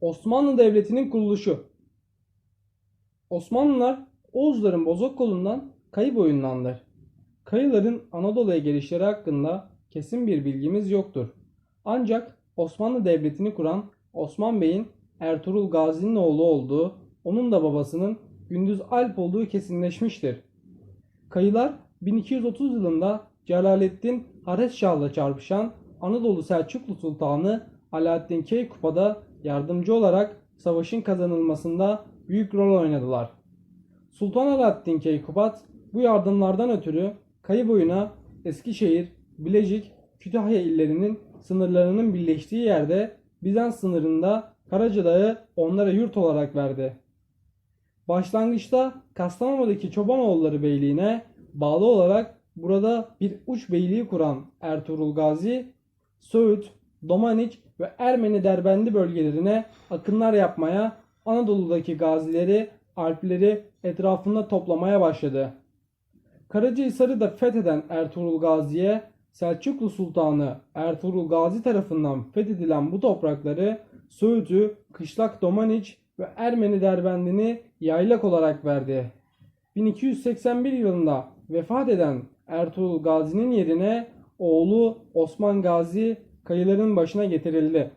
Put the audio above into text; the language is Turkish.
Osmanlı Devleti'nin kuruluşu. Osmanlılar Oğuzların bozok kolundan Kayı boyundandır. Kayıların Anadolu'ya gelişleri hakkında kesin bir bilgimiz yoktur. Ancak Osmanlı Devleti'ni kuran Osman Bey'in Ertuğrul Gazi'nin oğlu olduğu, onun da babasının Gündüz Alp olduğu kesinleşmiştir. Kayılar 1230 yılında Celaleddin Hareçşah'la çarpışan Anadolu Selçuklu Sultanı Alaaddin Keykupa'da yardımcı olarak savaşın kazanılmasında büyük rol oynadılar. Sultan Alaaddin Keykubat bu yardımlardan ötürü kayı boyuna Eskişehir, Bilecik, Kütahya illerinin sınırlarının birleştiği yerde Bizans sınırında Karacadağ'ı onlara yurt olarak verdi. Başlangıçta Kastamonu'daki Çobanoğulları Beyliği'ne bağlı olarak burada bir uç beyliği kuran Ertuğrul Gazi, Söğüt, Domaniç ve Ermeni Derbendi bölgelerine akınlar yapmaya Anadolu'daki gazileri, Alpleri etrafında toplamaya başladı. Karacahisar'ı da fetheden Ertuğrul Gazi'ye Selçuklu Sultanı Ertuğrul Gazi tarafından fethedilen bu toprakları Söğüt'ü, Kışlak Domaniç ve Ermeni Derbendini yaylak olarak verdi. 1281 yılında vefat eden Ertuğrul Gazi'nin yerine oğlu Osman Gazi kayıların başına getirildi.